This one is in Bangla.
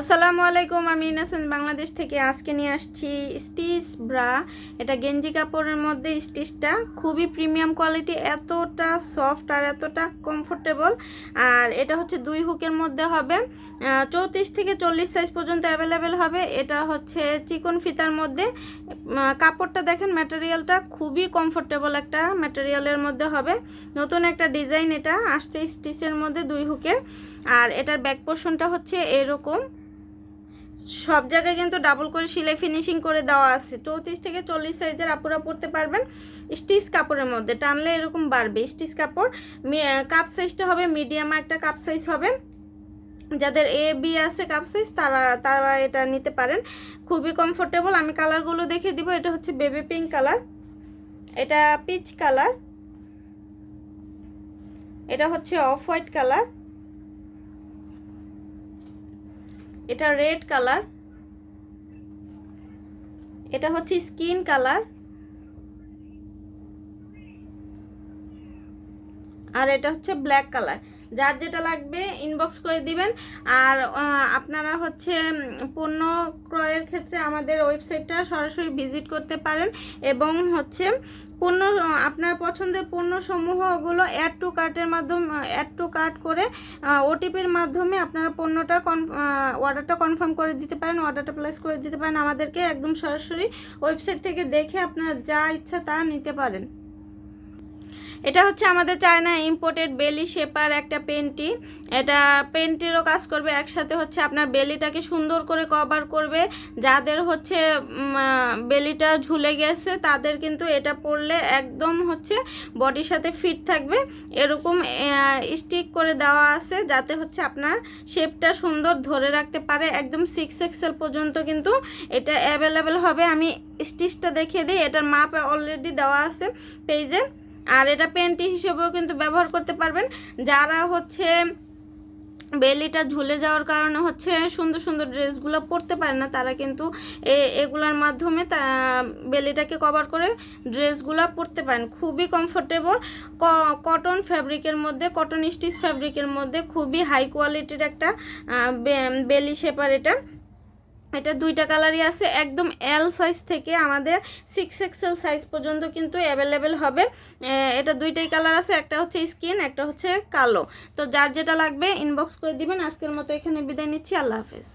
আসসালামু আলাইকুম, আমি ইনাসেন বাংলাদেশ থেকে আজকে নিয়ে আসছি স্টিচ ব্রা। এটা গেঞ্জি কাপড়ের মধ্যে স্টিচটা খুবই প্রিমিয়াম কোয়ালিটি, এতটা সফট আর এতটা কমফোর্টেবল। আর এটা হচ্ছে দুই হুকের মধ্যে হবে। চৌত্রিশ থেকে চল্লিশ সাইজ পর্যন্ত অ্যাভেলেবেল হবে। এটা হচ্ছে চিকন ফিতার মধ্যে। কাপড়টা দেখেন, ম্যাটেরিয়ালটা খুবই কমফোর্টেবল একটা ম্যাটেরিয়ালের মধ্যে হবে। নতুন একটা ডিজাইন এটা, আসছে স্টিচের মধ্যে দুই হুকের। আর এটার ব্যাক পোর্শনটা হচ্ছে এরকম। সব জায়গায় কিন্তু ডাবল করে সিলাই ফিনিশিং করে দেওয়া আছে। চৌত্রিশ থেকে চল্লিশ সাইজের আপুরা পরতে পারবেন। স্টিচ কাপড়ের মধ্যে টানলে এরকম বাড়বে। স্টিচ কাপড় কাপ সাইজটা হবে মিডিয়াম একটা কাপ সাইজ হবে। যাদের এ বি আছে কাপ সাইজ তারা তারা এটা নিতে পারেন। খুবই কমফোর্টেবল আমি কালারগুলো দেখে দিব। এটা হচ্ছে বেবি পিঙ্ক কালার এটা পিচ কালার এটা হচ্ছে অফ হোয়াইট কালার এটা রেড কালার এটা হচ্ছে স্কিন কালার আর এটা হচ্ছে ব্ল্যাক কালার যার যেটা লাগবে ইনবক্স করে দিবেন। আর আপনারা হচ্ছে পণ্য ক্রয়ের ক্ষেত্রে আমাদের ওয়েবসাইটটা সরাসরি ভিজিট করতে পারেন এবং হচ্ছে পণ্য, আপনার পছন্দের পণ্যসমূহগুলো অ্যাড টু কার্টের মাধ্যমে অ্যাড টু কার্ট করে ওটিপির মাধ্যমে আপনারা পণ্যটা কন অর্ডারটা কনফার্ম করে দিতে পারেন অর্ডারটা প্লেস করে দিতে পারেন। আমাদেরকে একদম সরাসরি ওয়েবসাইট থেকে দেখে আপনারা যা ইচ্ছা তা নিতে পারেন। এটা হচ্ছে আমাদের চায়না ইম্পোর্টেড বেলি শেপার একটা পেন্টি। এটা পেন্টিরও কাজ করবে, একসাথে হচ্ছে আপনার বেলিটাকে সুন্দর করে কভার করবে। যাদের হচ্ছে বেলিটা ঝুলে গেছে, তাদের কিন্তু এটা পরলে একদম হচ্ছে বডির সাথে ফিট থাকবে। এরকম স্টিক করে দেওয়া আছে, যাতে হচ্ছে আপনার শেপটা সুন্দর ধরে রাখতে পারে। একদম সিক্স এক্সেল পর্যন্ত কিন্তু এটা অ্যাভেলেবেল হবে। আমি স্টিচটা দেখিয়ে দিই, এটার মাপ অলরেডি দেওয়া আছে পেজে। আর এটা পেন্টি হিসেবেও কিন্তু ব্যবহার করতে পারবেন। যারা হচ্ছে বেলিটা ঝুলে যাওয়ার কারণে হচ্ছে সুন্দর সুন্দর ড্রেসগুলো পরতে পারে না, তারা কিন্তু এগুলোর মাধ্যমে তা, বেলিটাকে কভার করে ড্রেসগুলো পরতে পারেন। খুবই কমফোর্টেবল কটন ফ্যাব্রিকের মধ্যে কটন স্টিচ ফ্যাব্রিকের মধ্যে খুবই হাই কোয়ালিটির একটা বেলি শেপার এটা। এটা দুইটা কালারই আছে, একদম এল সাইজ থেকে আমাদের সিক্স এক্সেল সাইজ পর্যন্ত কিন্তু অ্যাভেলেবেল হবে। এটা দুইটাই কালার আছে, একটা হচ্ছে স্কিন একটা হচ্ছে কালো। তো যার যেটা লাগবে ইনবক্স করে দিবেন। আজকের মতো এখানে বিদায় নিচ্ছি। আল্লাহ হাফেজ।